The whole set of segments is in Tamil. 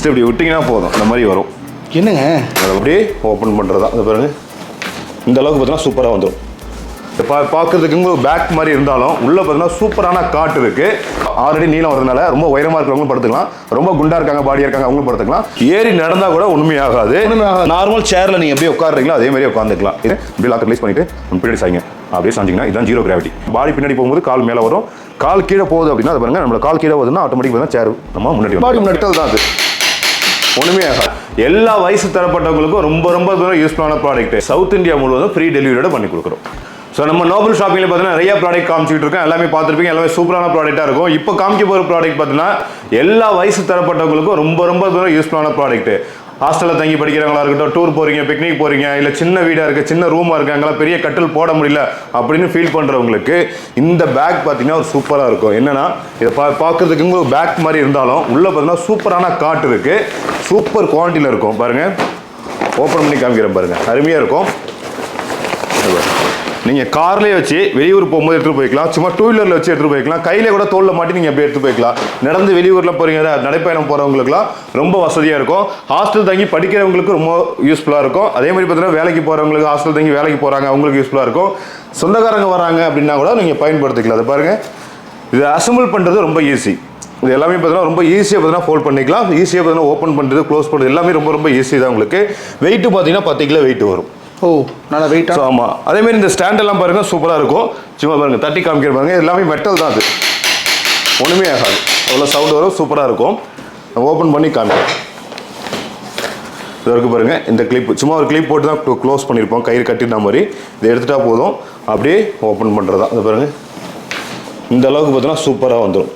ஜஸ்ட் இப்படி விட்டிங்கன்னா போதும். இந்த மாதிரி வரும். என்னங்க? அதை அப்படியே ஓப்பன் பண்ணுறது தான் பாருங்க. இந்த அளவுக்கு பார்த்தீங்கன்னா சூப்பராக வந்துடும் பா பார்க்கறதுக்கு பேக் மாதிரி இருந்தாலும் உள்ளே பார்த்தீங்கன்னா சூப்பரான காட்டு இருக்கு. ஆல்ரெடி நீளம் வரதுனால ரொம்ப உயரமாக இருக்கிறவங்களும் படுத்துக்கலாம். ரொம்ப குண்டா இருக்காங்க பாடியாக இருக்காங்க அவங்களும் படுத்துக்கலாம். ஏறி நடந்தால் கூட ஒன்றுமே ஆகாது. ஒண்ணுமே ஆகாது. நார்மல் சேரில் நீங்கள் அப்படியே உட்காருறீங்களோ அதே மாதிரி உட்காந்துக்கலாம் இது இப்படி லாக் ரிலீஸ் பண்ணிட்டு நம்ம பின்னாடி சாய்ங்க அப்படியே சாஞ்சிங்கன்னா இதுதான் ஜீரோ கிராவிட்டி பாடி பின்னாடி போகும்போது கால் மேலே வரும். கால் கீழே போகுது அப்படின்னா அது பாருங்க நம்மள கால் கீழே போகுதுன்னா ஆட்டோமேட்டிக் தான் சேர் நம்ம முன்னாடி Body முன்னாடி. தான் அது. ஒன்றுமே ஆகாது. எல்லா வயசு தரப்பட்டவங்களுக்கும் ரொம்ப ரொம்ப தூரம் யூஸ்ஃபுல்லான ப்ராடக்ட் சவுத் இந்தியா முழுவதும் ஃப்ரீ டெலிவரியோட பண்ணி கொடுக்குறோம். ஸோ நம்ம நோபல் ஷாப்பிங்கில் பார்த்தீங்கன்னா நிறைய ப்ராடக்ட் காமிச்சிட்டு இருக்கோம். எல்லாமே பார்த்துருப்பீங்க. எல்லாமே சூப்பரான ப்ராடக்ட்டாக இருக்கும். இப்போ காமிக்க போகிற ப்ராடக்ட் பார்த்தீங்கன்னா எல்லா வயசு தரப்பட்டவங்களுக்கும் ரொம்ப ரொம்ப தூரம் யூஸ்ஃபுல்லான ப்ராடக்ட் ஹாஸ்டலில் தங்கி படிக்கிறவங்களா இருக்கட்டும் டூர் போகிறீங்க பிக்னிக் போகிறீங்க இல்லை சின்ன வீடாக இருக்குது சின்ன ரூமாக இருக்குது அங்கெல்லாம் பெரிய கட்டில் போட முடியல அப்படின்னு ஃபீல் பண்ணுறவங்களுக்கு இந்த பேக் பார்த்தீங்கன்னா ஒரு சூப்பராக இருக்கும். என்னென்னா இதை பா பார்க்குறதுக்கு ஒரு பேக் மாதிரி இருந்தாலும் உள்ளே பார்த்தீங்கன்னா சூப்பரான காட்டு இருக்குது சூப்பர் குவாலிட்டியில் இருக்கும். பாருங்கள் ஓப்பன் பண்ணி காமிக்கிறேன் பாருங்கள் அருமையாக இருக்கும். நீங்கள் கார்லேயே வச்சு வெளியூர் போகும்போது எடுத்துகிட்டு போய்க்கலாம். சும்மா டூ வீலரில் வச்சு எடுத்துகிட்டு போய்க்கலாம். கையில் கூட தோளில் மாட்டி நீங்கள் அப்படியே எடுத்து போய்க்கலாம். நடந்து வெளியூரில் போகிறீங்க நடைப்பயணம் போகிறவங்களுக்குலாம் ரொம்ப வசதியாக இருக்கும். ஹாஸ்டல் தங்கி படிக்கிறவங்களுக்கு ரொம்ப யூஸ்ஃபுல்லாக இருக்கும். அதே மாதிரி பார்த்தீங்கன்னா வேலைக்கு போகிறவங்களுக்கு ஹாஸ்டல் தங்கி வேலைக்கு போகிறாங்க அவங்களுக்கு யூஸ்ஃபுல்லாக இருக்கும். சொந்தக்காரங்க வராங்க அப்படின்னா கூட நீங்கள் பயன்படுத்திக்கலாம். அது பாருங்கள் இது அசம்பிள் பண்ணுறது ரொம்ப ஈஸி இது எல்லாமே பார்த்தீங்கன்னா ரொம்ப ஈஸியாக பார்த்தீங்கன்னா ஃபோல்ட் பண்ணிக்கலாம். ஈஸியாக பார்த்தீங்கன்னா ஓப்பன் பண்ணுறது க்ளோஸ் பண்ணுறது எல்லாமே ரொம்ப ரொம்ப ஈஸி தான் உங்களுக்கு. வெயிட்டு பார்த்தீங்கன்னா பத்து கிலோ வெயிட் வரும். ஓ நல்லா வெயிட் ஸோ ஆமாம் அதேமாரி இந்த ஸ்டாண்ட் எல்லாம் பாருங்க சூப்பராக இருக்கும். சும்மா பாருங்க தட்டி காமிக்கிற பாருங்க. எல்லாமே மெட்டல் தான் அது. ஒன்றுமே ஆகாது. அவ்வளோ சவுண்ட் வரும் சூப்பராக இருக்கும். ஓப்பன் பண்ணி காமிக்கிறேன் இது வரைக்கும் பாருங்கள் இந்த கிளிப் சும்மா ஒரு கிளிப் போட்டு தான் க்ளோஸ் பண்ணியிருப்போம் கயிறு கட்டின மாதிரி. இதை எடுத்துட்டா போதும். அப்படியே ஓப்பன் பண்ணுறது தான் இது பாருங்க. இந்த அளவுக்கு பார்த்தோன்னா சூப்பராக வந்துடும்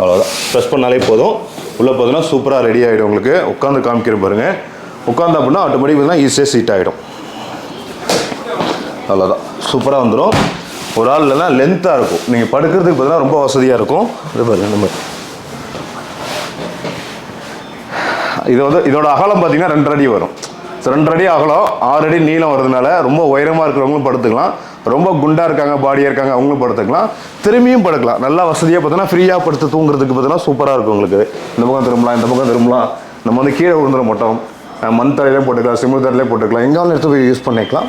அவ்வளோதான் ப்ரெஸ் பண்ணாலே போதும். உள்ளே பார்த்தோன்னா சூப்பராக ரெடி ஆகிடும் உங்களுக்கு. உட்காந்து காமிக்கிறேன் பாருங்கள் உட்காந்த அப்படின்னா ஆட்டோமேட்டிக் பார்த்தீங்கன்னா ஈஸியாக சீட் ஆகிடும் அவ்வளோதான் சூப்பராக வந்துடும் ஒரு ஆள் இல்லைனா லென்த்தாக இருக்கும். நீங்கள் படுக்கிறதுக்கு பார்த்தீங்கன்னா ரொம்ப வசதியாக இருக்கும். இது பாருங்க நம்ம இது வந்து இதோட அகலம் பார்த்தீங்கன்னா ரெண்டரை அடி வரும். ஸோ ரெண்டரை அடி அகலம் ஆறு அடி நீளம் வரதுனால ரொம்ப உயரமாக இருக்கிறவங்களும் படுத்துக்கலாம். ரொம்ப குண்டாக இருக்காங்க பாடியாக இருக்காங்க அவங்களும் படுத்துக்கலாம். திரும்பியும் படுக்கலாம். நல்லா வசதியாக பார்த்தோன்னா ஃப்ரீயாக படுத்து தூங்குறதுக்கு பார்த்தீங்கன்னா சூப்பராக இருக்கும் உங்களுக்கு. இந்த பக்கம் திரும்பலாம் இந்த பக்கம் திரும்பலாம். நம்ம வந்து கீழே விழுந்துட மாட்டோம். மண் தரையிலே போட்டுக்கலாம் சிமெண்ட் தரையிலே போட்டுக்கலாம். எங்காலும் எடுத்து போய் யூஸ் பண்ணிக்கலாம்.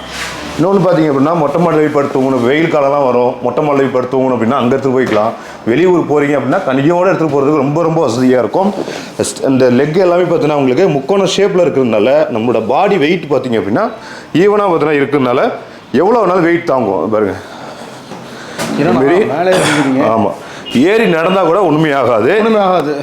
இன்னொன்று பார்த்தீங்க அப்படின்னா மொட்டை மாடல் போய் படுத்து தூங்கணும். வெயில் காலம்லாம் வரும். மொட்டை மாடல் போய் படுத்து தூங்கணும் அப்படின்னா அங்கே எடுத்து போய்க்கலாம். வெளியூர் போகிறீங்க அப்படின்னா கனியோடு எடுத்துகிட்டு போகிறதுக்கு ரொம்ப ரொம்ப வசதியாக இருக்கும். இந்த லெக் எல்லாமே பார்த்தீங்கன்னா உங்களுக்கு முக்கோண ஷேப்பில் இருக்கிறதுனால நம்மளோட பாடி வெயிட் பார்த்தீங்க அப்படின்னா ஈவனாக பார்த்தீங்கன்னா இருக்கிறதுனால எவ்வளோ வேணாலும் வெயிட் தாங்கும். பாருங்க. என்னண்ணா, மாரி- மேலே இருக்கீங்க ஆமாம் ஏறி நடந்தால் கூட ஆகாது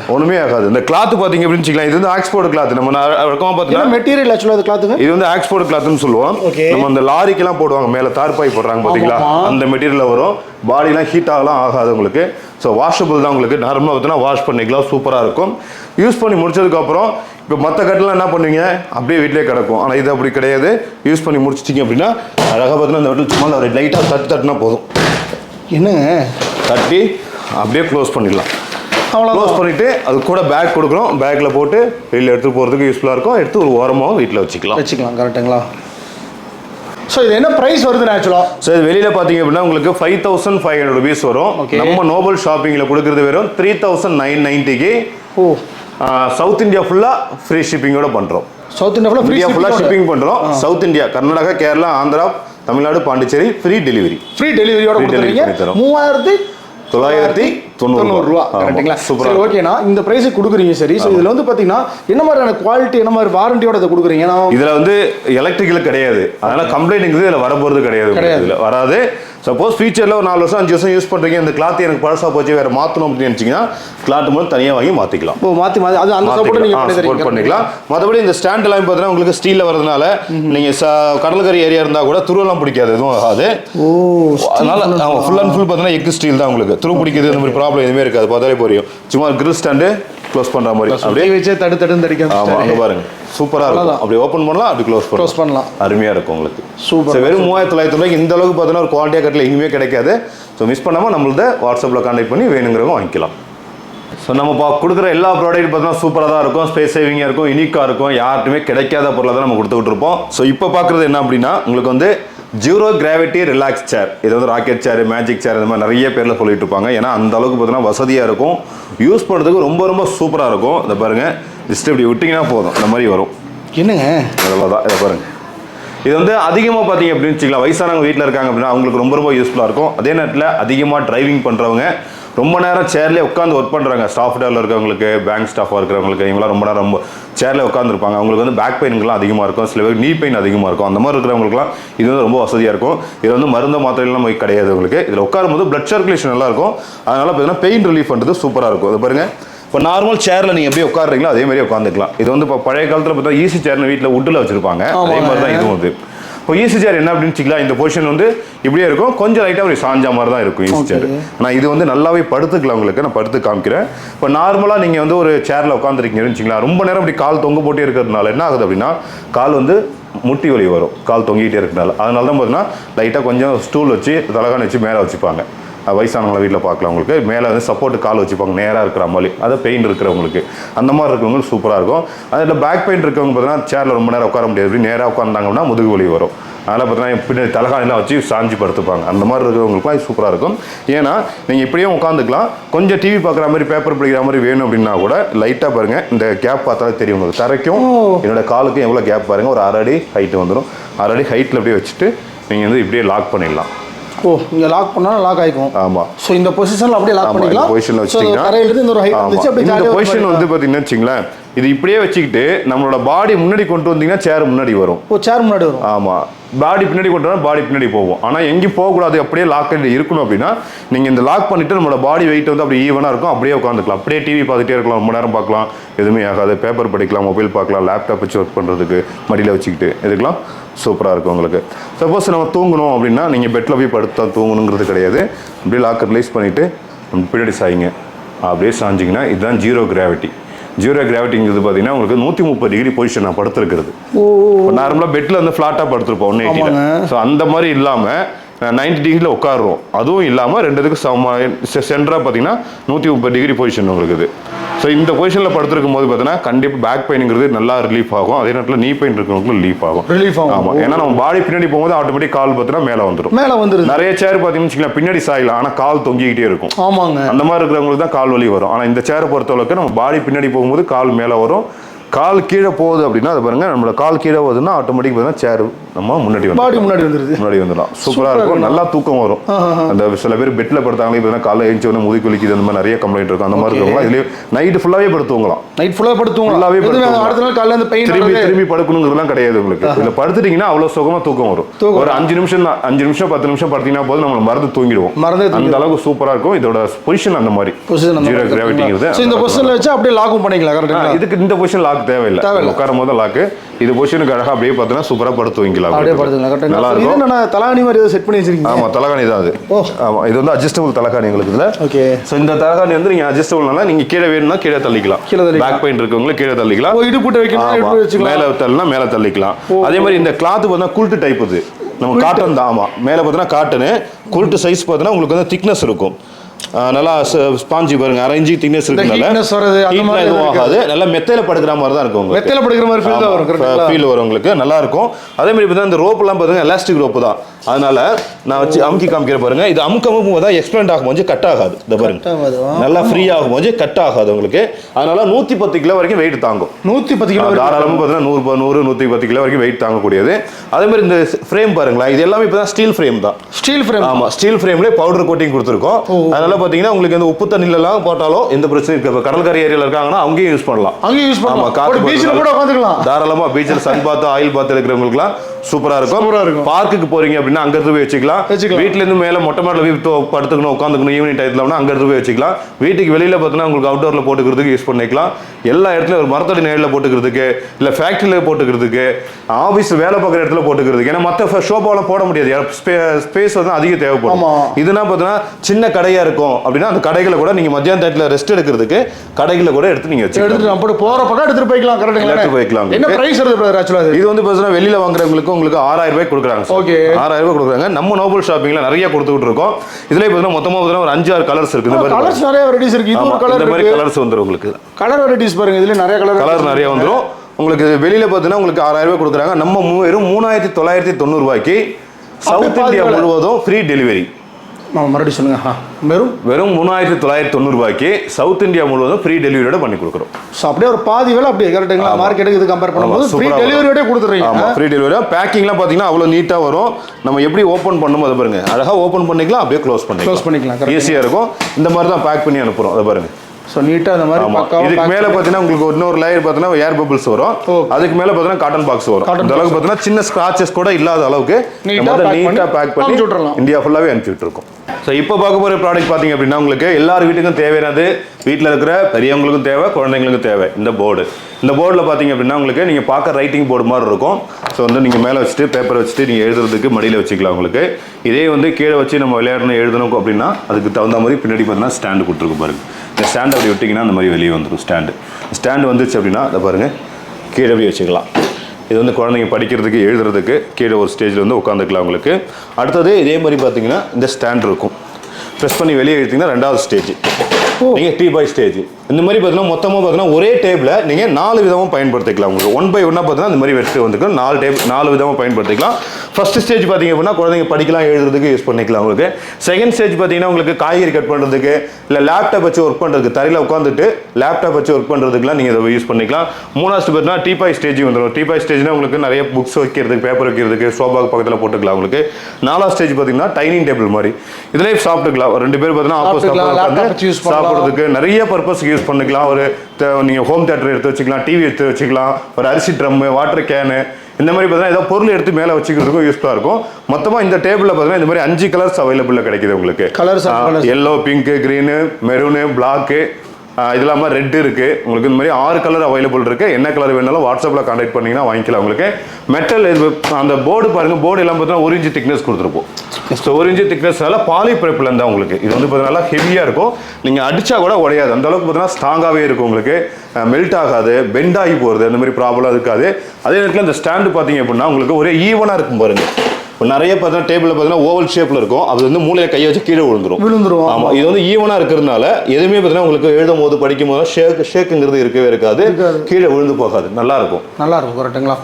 ஒன்றுமே ஆகாது இந்த கிளாத் பார்த்தீங்க அப்படின்னு வச்சுக்கலாம் இது வந்து ஆக்ஸ்போர்ட் கிளாத் நம்ம நா- வழக்கமா என்ன பார்த்தீங்கன்னா மெட்டீரியல் ஆக்சுவலாக அது கிளாத்துங்க இது வந்து ஆக்ஸ்போர்ட் கிளாத்னு சொல்லுவோம். நம்ம அந்த லாரிக்கெல்லாம் போடுவாங்க மேலே தார்பாய் போடுறாங்க பார்த்தீங்களா. அந்த மெட்டீரியலில் வரும். பாடிலாம் ஹீட் ஆகலாம் ஆகாது உங்களுக்கு. ஸோ வாஷபிள் தான் உங்களுக்கு. நார்மலாக பார்த்தீங்கன்னா வாஷ் பண்ணிக்கலாம் சூப்பராக இருக்கும். யூஸ் பண்ணி முடிச்சதுக்கப்புறம் இப்போ மற்ற கட்டெல்லாம் என்ன பண்ணுவீங்க? அப்படியே வீட்டிலே கிடக்கும். ஆனால் இது அப்படி கிடையாது. யூஸ் பண்ணி முடிச்சிட்டிங்க அப்படின்னா அழகாக பார்த்தீங்கன்னா இந்த வீட்டில் சும்மா ஒரு லைட்டாக தட்டு தட்டுனா போதும். என்னங்க? தட்டி அப்படியே க்ளோஸ் பண்ணிடலாம். அவ்வளோதான் க்ளோஸ் பண்ணிட்டு அது கூட பேக் கொடுக்குறோம். பேக்கில் போட்டு வெளியில் எடுத்து போகிறதுக்கு யூஸ்ஃபுல்லாக இருக்கும். எடுத்து ஒரு ஓரமாக வீட்டில் வச்சுக்கலாம். வச்சுக்கலாம் கரெக்டுங்களா ஸோ இது என்ன ப்ரைஸ் வருதுன்னு ஆக்சுவலாக ஸோ இது வெளியில் பார்த்தீங்க அப்படின்னா உங்களுக்கு five thousand five hundred rupees வரும். நம்ம நோபல் ஷாப்பிங்கில் கொடுக்குறது வெறும் த்ரீ தௌசண்ட் நைன் நைன்ட்டிக்கு ஓ. சவுத் இந்தியா ஃபுல்லாக ஃப்ரீ ஷிப்பிங்கோட பண்ணுறோம் சவுத் இந்தியா ஃபுல்லாக இந்தியா ஃபுல்லாக ஷிப்பிங் பண்ணுறோம் South India Karnataka Kerala Andhra Tamil Nadu Pondicherry free delivery free டெலிவரியோட கொடுத்துருவீங்க. மூவாயிரத்தி தொள்ளாயிரத்தி தொண்ணூறு தொண்ணூறு ரூபா. கரெக்டுங்களா சூப்பராக சரி ஓகேண்ணா இந்த ப்ரைஸ் கொடுக்குறீங்க சரி. ஸோ இதில் வந்து பார்த்தீங்கன்னா என்ன மாதிரியான குவாலிட்டி என்ன மாதிரி வாரண்டியோட இதை கொடுக்குறீங்க? இதுல வந்து எலக்ட்ரிக்கல் கிடையாது. அதனால கம்ப்ளைண்ட்ங்கிறது இதுல வரப்போறது கிடையாது கிடையாது. இதுல. வராது. சப்போஸ் ஃபியூச்சர்ல ஒரு நாலு வருஷம் அஞ்சு வருஷம் யூஸ் பண்றீங்க. இந்த கிளாத் எனக்கு பழசா போச்சு வேற மாத்தணும் அப்படின்னு நினைச்சீங்கன்னா கிளாத் மட்டும் தனியா வாங்கி மாத்திக்கலாம். ஓ மாற்றி மாற்றி அது அந்த சப்போர்ட் நீங்கள் சப்போர்ட் பண்ணிக்கலாம். மற்றபடி இந்த ஸ்டாண்ட் எல்லாம் பார்த்தீங்கன்னா உங்களுக்கு ஸ்டீல்ல வரதுனால நீங்க ச- கடற்கரை ஏரியா இருந்தா கூட துருவெல்லாம் பிடிக்காது. எதுவும் ஆகாது. ஓ அதனால ஃபுல் அண்ட் ஃபுல் பார்த்தீங்கன்னா எக் ஸ்டீல் தான் உங்களுக்கு. துரு பிடிக்கிறது இந்த மாதிரி ப்ராப்ளம் எதுவுமே இருக்காது. பார்த்தாலே புரியும். சும்மா கிரில் ஸ்டாண்டு க்ளோஸ் பண்ற மாதிரி. அப்படியே வச்சே தடு தடுன்னு தடிக்க ஆமா அங்க பாருங்க. சூப்பரா இருக்கும். அப்படி ஓபன் பண்ணலாம் அப்படி க்ளோஸ் பண்ணலாம். க்ளோஸ் பண்ணலாம். அருமையா இருக்கும் உங்களுக்கு. So, வெறும் மூவாயிரத்தி தொள்ளாயிரத்தி ரூபாய்க்கு இந்த அளவுக்கு பார்த்தீங்கன்னா ஒரு குவாலிட்டியாக கட்டில் எங்கேயுமே கிடைக்காது. ஸோ மிஸ் பண்ணாமல் நம்மள்த வாட்ஸ்அப்பில் கான்டாக்ட் பண்ணி வேணுங்கிறவங்க வாங்கிக்கலாம். ஸோ நம்ம பா கொடுக்குற எல்லா ப்ராடக்ட் பார்த்தீங்கன்னா சூப்பராக தான் இருக்கும். ஸ்பேஸ் சேவிங்காக இருக்கும். யூனிக்காக இருக்கும். யார்ட்டுமே கிடைக்காத பொருளை தான் நம்ம கொடுத்துக்கிட்டு இருப்போம். ஸோ இப்போ பார்க்குறது என்ன அப்படின்னா உங்களுக்கு வந்து ஜீரோ கிராவிட்டி ரிலாக்ஸ் சேர் இது வந்து ராக்கெட் சேர் மேஜிக் சேர் இந்த மாதிரி நிறைய பேரில் சொல்லிட்டு இருப்பாங்க. ஏன்னா அந்த அளவுக்கு பார்த்தீங்கன்னா வசதியாக இருக்கும். யூஸ் பண்ணுறதுக்கு ரொம்ப ரொம்ப சூப்பராக இருக்கும். இதை பாருங்கள் ஜஸ்ட் இப்படி விட்டிங்கன்னா போதும். இந்த மாதிரி வரும். என்னங்க? அவ்வளோதான் இதை பாருங்க. இது வந்து அதிகமாக பார்த்தீங்க அப்படின்னு வச்சுக்கலாம். வயசானவங்க வீட்டில் இருக்காங்க அப்படின்னா அவங்களுக்கு ரொம்ப ரொம்ப யூஸ்ஃபுல்லாக இருக்கும். அதே நேரத்தில் அதிகமாக டிரைவிங் பண்ணுறவங்க ரொம்ப நேரம் சேர்லேயே உட்காந்து ஒர்க் பண்ணுறாங்க ஸ்டாஃப் டேரில் இருக்கிறவங்களுக்கு பேங்க் ஸ்டாஃபாக இருக்கிறவங்களுக்கு இவங்களாம் ரொம்ப நேரம் ரொம்ப சேர்லேயே உட்காந்துருப்பாங்க அவங்களுக்கு வந்து பேக் பெயின்கெலாம் அதிகமாக இருக்கும். சில பேர் நீ பெயின் அதிகமாக இருக்கும். அந்த மாதிரி இருக்கிறவங்களுக்குலாம் இது வந்து ரொம்ப வசதியாக இருக்கும். இது வந்து மருந்து மாத்திரைலாம் போய் கிடையாது உங்களுக்கு இதில் உட்காரும்போது பிளட் சர்க்குலேஷன் நல்லா இருக்கும். அதனால் பார்த்தீங்கன்னா பெயின் ரிலீஃப் பண்ணுறது சூப்பராக இருக்கும். இது பாருங்கள் இப்போ நார்மல் சேரில் நீங்கள் எப்படி உட்காடுறீங்களோ அதே மாதிரி உட்காந்துக்கலாம் இது வந்து இப்போ பழைய காலத்தில் பார்த்தா ஈஸி சேர்னு வீட்டில் உட்டில் வச்சிருப்பாங்க. அதே மாதிரி தான் இதுவும் வந்து இப்போ ஈஸி சேர் என்ன அப்படின்னு வச்சுக்கலாம் இந்த பொசிஷன் வந்து இப்படியே இருக்கும். கொஞ்சம் லைட்டாக ஒரு சாஞ்சா மாதிரி தான் இருக்கும் ஈஸி சேர் ஆனால் இது வந்து நல்லாவே படுத்துக்கலாம் உங்களுக்கு. நான் படுத்து காமிக்கிறேன். இப்போ நார்மலாக நீங்கள் வந்து ஒரு சேரில் உட்காந்துருக்கீங்கன்னு வச்சுக்கலாம் ரொம்ப நேரம் இப்படி கால் தொங்க போட்டே இருக்கிறதுனால என்ன ஆகுது அப்படின்னா கால் வந்து முட்டி வலி வரும். கால் தொங்கிட்டே இருக்கிறதுனால. அதனால தான் பார்த்தீங்கன்னா லைட்டாக கொஞ்சம் ஸ்டூல் வச்சு தலகாணி வச்சு மேலே வச்சுப்பாங்க. வயசானவங்கள வீட்டில் பார்க்கலாம் உங்களுக்கு. மேலே வந்து சப்போர்ட் கால் வச்சுப்பாங்க. நேராக இருக்கிற மாதிரி. அதை பெயின் இருக்கிறவங்களுக்கு. அந்த மாதிரி இருக்கிறவங்களுக்கு சூப்பராக இருக்கும். அதில் பேக் பெயின் இருக்கவங்க பார்த்தீங்கன்னா சேரில் ரொம்ப நேரம் உட்கார முடியாது. இப்படி நேராக உட்காந்தாங்கன்னா முதுகு வலி வரும். அதனால் பார்த்தீங்கன்னா பின்னாடி தலகாணிலாம் வச்சு சாஞ்சி படுத்துப்பாங்க. அந்த மாதிரி இருக்கிறவங்களுக்குலாம் இது சூப்பராக இருக்கும். ஏன்னா நீங்கள் இப்படியே உட்காந்துக்கலாம் கொஞ்சம் டிவி பார்க்குற மாதிரி பேப்பர் படிக்கிற மாதிரி வேணும் அப்படின்னா கூட லைட்டாக பாருங்கள் இந்த கேப் பார்த்தாலே தெரியும் உங்களுக்கு. தரைக்கும் என்னோட காலுக்கும் எவ்வளோ கேப் பாருங்கள் ஒரு அரை அடி ஹைட்டு வந்துடும் அரை அடி ஹைட்டில் அப்படியே வச்சுட்டு நீங்கள் வந்து இப்படியே லாக் பண்ணிடலாம். ஓ இங்க லாக் பண்ணா லாக் ஆயிக்கும். ஆமாம் ஸோ இந்த பொசிஷன்ல அப்படியே லாக் ஆமா, பண்ணிக்கலாம். இந்த பொசிஷன்ல வச்சிட்டீங்கன்னா தரையிலிருந்து இந்த ஒரு ஹைட் ஆமா. வந்துச்சு அப்படியே இந்த பொசிஷன் வந்து பாத்தீங்கன்னா வச்சுங்களேன் இது இப்படியே வச்சுக்கிட்டு நம்மளோட பாடி முன்னாடி கொண்டு வந்தீங்கன்னா சேர் முன்னாடி வரும். ஓ சேர் முன்னாடி வரும். ஆமா. பாடி பின்னாடி கொண்டு வந்தா பாடி பின்னாடி போகும். ஆனா எங்கேயும் போகக்கூடாது. அப்படியே லாக் இருக்கணும் அப்படின்னா நீங்க இந்த லாக் பண்ணிட்டு நம்மளோட பாடி வெயிட் வந்து அப்படியே ஈவனா இருக்கும். அப்படியே உட்காந்துக்கலாம் அப்படியே டிவி பார்த்துட்டே இருக்கலாம். ரொம்ப நேரம் பார்க்கலாம். எதுவுமே ஆகாது. பேப்பர் படிக்கலாம் மொபைல் பார்க்கலாம் லேப்டாப் வச்சு ஒர்க் பண்றதுக்கு மடியில வச்சுக்கிட்டு இதுக்கெல்லாம் சூப்பராக இருக்கும் உங்களுக்கு. சப்போஸ் நம்ம தூங்கணும் அப்படின்னா நீங்கள் பெட்டில் போய் படுத்தா தூங்கணுங்கிறது கிடையாது. அப்படியே லாக்கர் ரிலீஸ் பண்ணிவிட்டு பின்னாடி சாய்ங்க. அப்படியே சாஞ்சிங்கன்னா இதுதான் ஜீரோ கிராவிட்டி ஜீரோ கிராவிட்டிங்கிறது பார்த்தீங்கன்னா உங்களுக்கு நூற்றி முப்பது டிகிரி பொசிஷன் நான் படுத்துருக்கிறது. நார்மலாக பெட்டில் வந்து ஃப்ளாட்டாக படுத்துருப்போம் ஒன் எயிட்டியில். ஸோ அந்த மாதிரி இல்லாமல் நைன்டி டிகிரியில் உட்காருறோம். அதுவும் இல்லாமல் ரெண்டுத்துக்கு சம சென்டராக பார்த்தீங்கன்னா நூற்றி முப்பது டிகிரி பொசிஷன் உங்களுக்கு ஸோ இந்த பொசிஷனில் படுத்திருக்கும் போது பார்த்தீங்கன்னா கண்டிப்பாக பேக் பெயினுங்கிறது நல்லா ரிலீஃப் ஆகும். அதே நேரத்தில் நீ பெயின் இருக்கிறவங்களுக்கு ரிலீஃப் ஆகும். Relief ஆகும். ஆமாம் ஏன்னா நம்ம பாடி பின்னாடி போகும்போது ஆட்டோமேட்டிக் கால் பார்த்தீங்கன்னா மேலே வந்துடும் மேல வந்துருது. நிறைய சேர் பார்த்தீங்கன்னு வச்சுக்கலாம் பின்னாடி சாயலாம் ஆனால் கால் தொங்கிக்கிட்டே இருக்கும். ஆமாங்க. அந்த மாதிரி இருக்கிறவங்களுக்கு தான் கால் வலி வரும். ஆனால் இந்த சேரை பொறுத்தளவுக்கு நம்ம பாடி பின்னாடி போகும்போது கால் மேலே வரும். கால் கீழே போகுது அப்படின்னா அது பாருங்க நம்மளோட கால் கீழே போகுதுன்னா ஆட்டோமேட்டிக் பார்த்தீங்கன்னா சேர் நம்ம முன்னாடி வந்து பாடி முன்னாடி வந்துருது. முன்னாடி வந்துடலாம். சூப்பராக இருக்கும். நல்லா தூக்கம் வரும். அந்த சில பேர் பெட்டில் படுத்தாங்களே இப்போ காலைல எழுந்து உடனே முதுகு வலிக்குது அந்த மாதிரி நிறைய கம்ப்ளைண்ட் இருக்கும். அந்த மாதிரி இருக்கவங்க இதுலேயே நைட்டு ஃபுல்லாகவே படுத்துவங்களாம். நைட் ஃபுல்லா படுத்துவோம் ஃபுல்லாவே எதுவுமே படுத்துவோம். அடுத்த நாள் காலையில அந்த பெயின் திரும்பி திரும்பி படுக்கணுங்கிறதுலாம் கிடையாது உங்களுக்கு. இதுல படுத்துட்டீங்கன்னா அவ்வளவு சுகமா தூக்கம் வரும். ஒரு அஞ்சு நிமிஷம் தான் அஞ்சு நிமிஷம் பத்து நிமிஷம் படுத்தீங்கன்னா போதும் நம்ம மறந்து தூங்கிடுவோம். மறந்தே அந்த அளவுக்கு சூப்பரா இருக்கும். இதோட பொசிஷன் அந்த மாதிரி. பொசிஷன் ஜீரோ கிராவிட்டிங்கிறது இந்த பொசிஷன்ல வச்சு அப்படியே லாக்கும் பண்ணிக்கலாம் கரெக்ட்டுங்களா இதுக்கு இந்த பொசிஷன் லாக் தேவையில்லை. தேவையில்ல. உட்காரும் போது லாக்கு இது பொசிஷனுக்கு அழகா அப்படியே பார்த்தீங்கன்னா சூப்பரா படுத்து வைக்கலாம் அப்படியே படுத்துக்கலாம் நல்லா இருக்கும். என்ன தலாணி மாதிரி ஏதோ செட் பண்ணி வச்சிருக்கீங்க? ஆமா தலகாணி தான் அது. ஓ. ஆமா இது வந்து அட்ஜஸ்டபிள் தலகாணி உங்களுக்கு இதுல. ஓகே. ஸோ இந்த தலகாணி வந்து நீங்க அட்ஜஸ்டபிள்னால நீங்க கீழே வேணும்னா கீழே தள்ளிக்கலாம். கீழே தள்ளிக்கலாம். பேக் பெயின் இருக்கவங்களுக்கு கீழே தள்ளிக்கலாம். ஓ இடுப்புட்ட வைக்கணும் மேல தள்ளினா மேல தள்ளிக்கலாம். அதே மாதிரி இந்த கிளாத் பார்த்தா குல்ட்டு டைப் இது. நம்ம காட்டன் தான் ஆமா. மேல பார்த்தீங்கன்னா காட்டனு குல்ட்டு சைஸ் பார்த்தீங்கன்னா உங்களுக்கு வந்து திக்னஸ் இருக்கும். நல்லா ஸ்பாஞ்சி பாருங்க. அரை இன்ச்சு திக்னஸ் இருக்கனால எதுவும் ஆகாது. நல்லா மெத்தையில படுக்கிற மாதிரி தான் இருக்கும் மெத்தையில படுக்கிற மாதிரி ஃபீல் தான் வரும் ஃபீல் வரும் உங்களுக்கு. நல்லா இருக்கும். அதே மாதிரி பார்த்தா இந்த ரோப்லாம் பார்த்தீங்கன்னா எலாஸ்டிக் ரோப்பு தான். அதனால நான் வச்சு அமுக்கி காமிக்கிற பாருங்க. இது அமுக்க அமுக்கும் போது எக்ஸ்பிளண்ட் ஆகும்போது கட் ஆகாது. இந்த பாருங்க. நல்லா ஃப்ரீ ஆகும்போது கட் ஆகாது உங்களுக்கு. அதனால நூத்தி பத்து கிலோ வரைக்கும் வெயிட் தாங்கும். நூத்தி பத்து கிலோ. தாராளமாக பார்த்தீங்கன்னா நூறு நூறு நூற்றி பத்து கிலோ வரைக்கும் வெயிட் தாங்கக்கூடியது. அதே மாதிரி இந்த ஃப்ரேம் பாருங்களேன். இது எல்லாமே இப்போ தான் ஸ்டீல் ஃப்ரேம் தான். ஸ்டீல் ஃப்ரேம் ஆமா ஸ்டீல் ஃப்ரேம்லேயே பவுடர் கோட்டிங் கொடுத்துருக்கோம். அதனால பார்த்தீங்கன்னா உங்களுக்கு இந்த உப்பு தண்ணிலலாம் போட்டாலும் எந்த பிரச்சனையும் இருக்காது. இப்போ கடற்கரை ஏரியாவில் இருக்காங்கன்னா அங்கேயும் யூஸ் பண்ணலாம். அங்கேயும் யூஸ் பண்ணலாம். ஒரு பீச்சில் கூட உட்காந்துக்கலாம் தாராளமா பீச்சில் சன் பாத்து ஆயில் பாத்து இருக்கிறவங்களுக்குலாம் சூப்பரா இருக்கும். சூப்பரா இருக்கும். பார்க்குக்கு போறீங்க அப்படின்னா அங்க இருந்து போய் வச்சுக்கலாம். வீட்ல இருந்து மேல மொட்டை மாடல போய் படுத்துக்கணும் உட்காந்துக்கணும் ஈவினிங் டயத்துல அங்க இருந்து போய் வச்சுக்கலாம். வீட்டுக்கு வெளியில பார்த்தீங்கன்னா உங்களுக்கு அவுட்டோர்ல போட்டுக்கிறதுக்கு யூஸ் பண்ணிக்கலாம். எல்லா இடத்துலயும் ஒரு மரத்தடி நேரில் போட்டுக்கிறதுக்கு இல்ல ஃபேக்டரியில போட்டுக்கிறதுக்கு ஆபீஸ் வேலை பார்க்குற இடத்துல போட்டுக்கிறதுக்கு. ஏன்னா மற்ற ஷோபாவெல்லாம் போட முடியாது. ஸ்பேஸ் வந்து அதிக தேவைப்படும். இதுனா பார்த்தீங்கன்னா சின்ன கடையா இருக்கும். அப்படின்னா அந்த கடைகளை கூட நீங்க மத்தியான டயத்துல ரெஸ்ட் எடுக்கிறதுக்கு கடைகளை கூட எடுத்து நீங்க வச்சுக்கலாம். எடுத்துட்டு அப்படி போற பக்கம் எடுத்துட்டு போய்க்கலாம் கரெக்ட்டுங்களா எடுத்துட்டு போய்க்கலாம் என்ன பிரைஸ் வருது பிரதர் ஆக்சுவலா அது? இது வந்து பார்த்தீங்கன்னா வெளியில வாங்குறவங்களுக்கு உங்களுக்கு ஆறாயிரம் ரூபாய் கொடுக்குறாங்க. Okay. ஆறாயிரம் ரூபாய் கொடுக்குறாங்க. நம்ம நோபல் ஷாப்பிங்ல நிறைய கொடுத்துட்டு இருக்கோம். இதுல பார்த்தீங்கன்னா மொத்தமா பார்த்தீங்கன்னா ஒரு அஞ்சு ஆறு கலர்ஸ் இருக்கு. இந்த மாதிரி கலர்ஸ் நிறைய வெரைட்டிஸ் இருக்கு. இது ஒரு கலர் இந்த மாதிரி கலர்ஸ் வந்துரும் உங்களுக்கு. கலர் வெரைட்டிஸ் பாருங்க இதுல நிறைய கலர் கலர் நிறைய வந்துரும். உங்களுக்கு வெளியில பார்த்தீங்கன்னா உங்களுக்கு ஆறாயிரம் ரூபாய் கொடுக்குறாங்க. நம்ம மூ- வெறும் மூணாயிரத்தி தொள்ளாயிரத்தி தொண்ணூறு ரூபாய்க்கு சவுத் இந்தியா. முழுவதும் ஃப்ரீ டெலிவரி ஆமாம் மறுபடியும் சொல்லுங்க ஆ வெறும் வெறும் மூணாயிரத்தி தொள்ளாயிரத்தி தொண்ணூறுபாய்க்கு சவுத் இந்தியா முழுவதும் ஃப்ரீ டெலிவரியோட பண்ணி கொடுக்குறோம். ஸோ அப்படியே ஒரு பாதி வேலை அப்படியே கரெக்டுங்களா மார்க்கெட்டுக்கு இது கம்பேர் பண்ணும்போது ஃப்ரீ டெலிவரியோட கொடுத்துறீங்க ஆமாம் ஃப்ரீ டெலிவரி பேக்கிங்லாம் பார்த்தீங்கன்னா அவ்வளோ நீட்டாக வரும். நம்ம எப்படி ஓப்பன் பண்ணுமோ அதை பாருங்க. அழகாக ஓப்பன் பண்ணிக்கலாம் அப்படியே க்ளோஸ் பண்ணிக்கலாம். க்ளோஸ் பண்ணிக்கலாம். ஈஸியாக இருக்கும். இந்த மாதிரி தான் பேக் பண்ணி அனுப்புகிறோம் அதை பாருங்க. ஸோ நீட்டாக அந்த மாதிரி இதுக்கு மேல பண்ணி- பாத்தீங்கன்னா உங்களுக்கு இன்னொரு லேயர் பாத்தீங்கன்னா ஏர் பபிள்ஸ் வரும். அதுக்கு மேல பாத்தீங்கன்னா காட்டன் பாக்ஸ் வரும். இந்த அளவுக்கு பாத்தீங்கன்னா சின்ன ஸ்கிராச்சஸ் கூட இல்லாத அளவுக்கு Neat ஆ நம்ம pack நீட்டா பண்ணி பேக் பண்ணி. இந்தியா ஃபுல்லாவே அனுப்பிச்சு விட்டுருக்கோம். ஸோ இப்போ பார்க்க போகிற ப்ராடக்ட் பார்த்தீங்க அப்படின்னா உங்களுக்கு எல்லார் வீட்டுக்கும் தேவையானது வீட்டில் இருக்கிற பெரியவங்களுக்கும் தேவை குழந்தைங்களுக்கும் தேவை. இந்த போர்டு இந்த போர்டில் பார்த்தீங்க அப்படின்னா உங்களுக்கு நீங்கள் பார்க்க ரைட்டிங் போர்டு மாதிரி இருக்கும். ஸோ வந்து நீங்கள் மேலே வச்சுட்டு பேப்பரை வச்சுட்டு நீங்கள் எழுதுறதுக்கு மடியில் வச்சுக்கலாம் உங்களுக்கு. இதே வந்து கீழே வச்சு நம்ம விளையாடணும் எழுதணும் அப்படின்னா அதுக்கு தகுந்த மாதிரி பின்னாடி பார்த்தீங்கன்னா ஸ்டாண்டு கொடுத்துருக்கு பாருங்க. இந்த ஸ்டாண்ட் அப்படி விட்டிங்கன்னா அந்த மாதிரி வெளியே வந்துடும் ஸ்டாண்டு ஸ்டாண்டு வந்துச்சு அப்படின்னா அதை பாருங்கள் கீழே அப்படி வச்சுக்கலாம். இது வந்து குழந்தைங்க படிக்கிறதுக்கு எழுதுறதுக்கு கீழே ஒரு ஸ்டேஜில் வந்து உட்காந்துக்கலாம் உங்களுக்கு. அடுத்தது இதே மாதிரி பார்த்தீங்கன்னா இந்த ஸ்டாண்ட் இருக்கும். ப்ரெஸ் பண்ணி வெளியே எடுத்தீங்கன்னா ரெண்டாவது ஸ்டேஜ் நீங்கள் டீ பை ஸ்டேஜ் இந்த மாதிரி பார்த்தீங்கன்னா மொத்தமாக பார்த்தீங்கன்னா ஒரே டேபிளை நீங்கள் நாலு விதமாக பயன்படுத்திக்கலாம். உங்களுக்கு ஒன் பை ஒன்னாக பார்த்தீங்கன்னா இந்த மாதிரி வெட்டு வந்துருக்கு நாலு டேபிள் நாலு விதமாக பயன்படுத்திக்கலாம். ஃபர்ஸ்ட் ஸ்டேஜ் பார்த்தீங்க அப்படின்னா குழந்தைங்க படிக்கலாம் எழுதுறதுக்கு யூஸ் பண்ணிக்கலாம் உங்களுக்கு. செகண்ட் ஸ்டேஜ் பார்த்தீங்கன்னா உங்களுக்கு காய்கறி கட் பண்ணுறதுக்கு இல்லை லேப்டாப் வச்சு ஒர்க் பண்ணுறதுக்கு தரையில் உட்காந்துட்டு லேப்டாப் வச்சு ஒர்க் பண்ணுறதுக்குலாம் நீங்கள் இதை யூஸ் பண்ணிக்கலாம். மூணாவது பார்த்தீங்கன்னா டீபாய் ஸ்டேஜ் வந்துடும் டீபாய் ஸ்டேஜ்னா உங்களுக்கு நிறைய புக்ஸ் வைக்கிறதுக்கு பேப்பர் வைக்கிறதுக்கு சோபாக்கு பக்கத்தில் போட்டுக்கலாம் உங்களுக்கு. நாலாவது ஸ்டேஜ் பார்த்தீங்கன்னா டைனிங் டேபிள் மாதிரி. இதுலேயே சாப்பிட்டுக்கலாம். ரெண்டு பேர் பார்த்தீங்கன்னா. சாப்பிட்றதுக்கு நிறைய பர்பஸ்க்கு யூஸ் பண்ணிக்கலாம். ஒரு த- நீங்க ஹோம் தேட்டர் எடுத்து வச்சுக்கலாம் டிவி எடுத்து வச்சுக்கலாம். ஒரு அரிசி ட்ரம்மு வாட்டர் கேனு இந்த மாதிரி பார்த்தீங்கன்னா ஏதோ பொருள் எடுத்து மேலே வச்சுக்கிறதுக்கும் யூஸ்ஃபுல்லாக இருக்கும் மொத்தமாக இந்த டேபிளில் பார்த்தீங்கன்னா இந்த மாதிரி அஞ்சு கலர்ஸ் அவைலபிளில் கிடைக்குது உங்களுக்கு colours. Yellow pink green maroon black இது இல்லாமல் ரெட் இருக்குது உங்களுக்கு இந்த மாதிரி ஆறு கலர் அவைலபிள் இருக்குது என்ன கலர் வேணாலும் வாட்ஸ்அப்பில் கான்டாக்ட் பண்ணிங்கன்னா வாங்கிக்கலாம் உங்களுக்கு. மெட்டல் அந்த போர்டு பாருங்க போர்டு எல்லாம் பார்த்தீங்கன்னா ஒரு இன்ச்சு திக்னஸ் கொடுத்துருப்போம் ஸோ ஒரு இன்ச்சு திக்னஸ்னால பாலி பிரைப்பில் தான் உங்களுக்கு. இது வந்து பார்த்தீங்கன்னா ஹெவியாக இருக்கும். நீங்கள் அடித்தா கூட உடையாது. அந்த அளவுக்கு பார்த்தீங்கன்னா ஸ்ட்ராங்காகவே இருக்கும் உங்களுக்கு. மெல்ட் ஆகாது பெண்ட் ஆகி போகிறது அந்த மாதிரி ப்ராப்ளம் இருக்காது. அதே நேரத்தில் இந்த ஸ்டாண்டு பார்த்தீங்க அப்படின்னா உங்களுக்கு ஒரே ஈவனாக இருக்கும் பாருங்கள் இப்போ நிறைய பார்த்தீங்கன்னா டேபிளில் பார்த்தீங்கன்னா ஓவல் ஷேப்பில் இருக்கும். அது வந்து மூலையை கையை வச்சு கீழே விழுந்துரும். விழுந்துரும், ஆமா இது வந்து ஈவனாக இருக்கிறதுனால எதுவுமே பார்த்தீங்கன்னா உங்களுக்கு எழுதும் போது படிக்கும் போது ஷேக் ஷேக்குங்கிறது இருக்கவே இருக்காது. இருக்காது. கீழே விழுந்து போகாது. நல்லா இருக்கும். நல்லா இருக்கும் கரெக்டுங்களா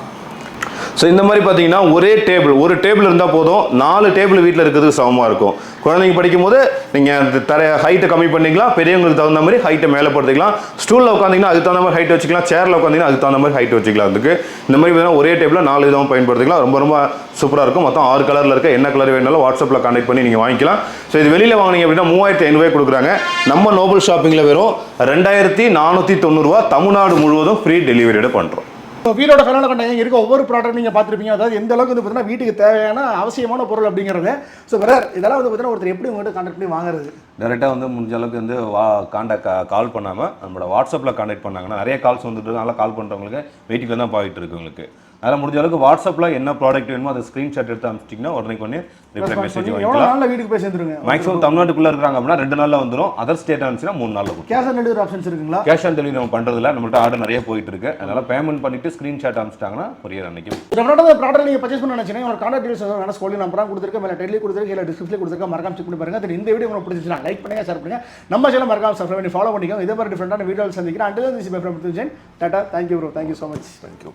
ஸோ இந்த மாதிரி பார்த்தீங்கன்னா ஒரே டேபிள் ஒரு டேபிள் இருந்தால் போதும் நாலு டேபிள் வீட்டில் இருக்கிறதுக்கு சமமாக இருக்கும். குழந்தைங்க படிக்கும்போது நீங்கள் தர ஹைட்டை கம்மி பண்ணிக்கலாம் பெரியவங்களுக்கு தகுந்த மாதிரி ஹைட்டை மேலே படுத்திக்கலாம் ஸ்டூலில் உட்காந்திங்கன்னா அதுக்கு தகுந்த மாதிரி ஹைட் வச்சுக்கலாம். சேரில் உட்காந்திங்கன்னா அதுக்கு தகுந்த மாதிரி ஹைட் வச்சுக்கலாம் அதுக்கு இந்த மாதிரி பார்த்தீங்கன்னா ஒரே டேபிளில் நாலு விதமாக பயன்படுத்திக்கலாம். ரொம்ப ரொம்ப சூப்பராக இருக்கும். மொத்தம் ஆறு கலரில் இருக்க என்ன கலர் வேணாலும் வாட்ஸ்அப்பில் கான்டெக்ட் பண்ணி நீங்கள் வாங்கிக்கலாம். ஸோ இது வெளியில் வாங்கினீங்க அப்படின்னா மூவாயிரத்தி ஐநூறுபாய் கொடுக்குறாங்க. நம்ம நோபல் ஷாப்பிங்கில் வெறும் ரெண்டாயிரத்தி நானூற்றி தொண்ணூறுரூவா தமிழ்நாடு முழுவதும் ஃப்ரீ டெலிவரியோட பண்ணுறோம் இப்போ வீடோட ஃபைனல் கண்டெய்னர் இருக்க ஒவ்வொரு ப்ராடக்ட் நீங்கள் பார்த்துருப்பீங்க. அதாவது எந்த அளவுக்கு வந்து பார்த்தீங்கன்னா வீட்டுக்கு தேவையான அவசியமான பொருள் அப்படிங்கிறது. ஸோ பிரதர் இதெல்லாம் வந்து பார்த்தீங்கன்னா ஒருத்தர் எப்படி உங்கள்கிட்ட கான்டாக்ட் பண்ணி வாங்குறது? டேரெக்டாக வந்து முடிஞ்ச அளவுக்கு வந்து வா காண்டாக்ட் கால் பண்ணாமல் நம்மளோட வாட்ஸ்அப்பில் கான்டாக்ட் பண்ணாங்கன்னா நிறைய கால்ஸ் வந்துட்டு இருக்கு. கால் பண்ணுறவங்களுக்கு வெயிட்டில் தான் போயிட்டு இருக்கு உங்களுக்கு. அதனால் முடிஞ்ச அளவுக்கு வாட்ஸ்அப்பில் என்ன ப்ராடக்ட் வேணுமோ அதை ஸ்க்ரீன்ஷாட் எடுத்து அனுப்பிச்சிட்டிங்கன்னா உடனே பண்ணி ரிப்ளை மெசேஜ் வாங்கிக்கலாம். நாளில் வீட்டுக்கு போய் சேர்ந்துருங்க? மேக்ஸிமம் தமிழ்நாட்டுக்குள்ளே இருக்கிறாங்க அப்படின்னா ரெண்டு நாளில் வந்துடும் அதர் ஸ்டேட் இருந்துச்சுன்னா மூணு நாளில் கேஷ் ஆன் டெலிவரி ஆப்ஷன்ஸ் இருக்குங்களா? கேஷ் ஆன் டெலிவரி நம்ம பண்ணுறதுல நம்மள்ட்ட ஆர்டர் நிறைய போயிட்டு இருக்கு அதனால் பேமெண்ட் பண்ணிட்டு ஸ்க்ரீன்ஷாட் அனுப்பிச்சிட்டாங்கன்னா கொரியர் அன்னைக்கு டெஃபினட்டாக ப்ராடக்ட் நீங்கள் பர்ச்சேஸ் பண்ண நினச்சிங்கன்னா உங்களோட கான்டாக்ட் டீல்ஸ் வேணா ஸ்கூலில் நம்பராக கொடுத்துருக்கேன். மேலே டெல்லி கொடுத்துருக்கு இல்லை டிஸ்கிரிப்ஷனில் கொடுத்துருக்கேன். மறக்காம செக் பண்ணி பாருங்க. இந்த வீடியோ உங்களுக்கு பிடிச்சிச்சுன்னா லைக் பண்ணுங்க ஷேர் பண்ணுங்க. நம்ம சேனல் மறக்காம சப்ஸ்கிரைப் பண்ணி ஃபாலோ பண்ணிக்கோங்க. இதே மாதிரி டிஃப்ரெண்டான வீடியோவில் சந்திக்கிறேன். Until this bye from tata thank you bro thank you so much thank you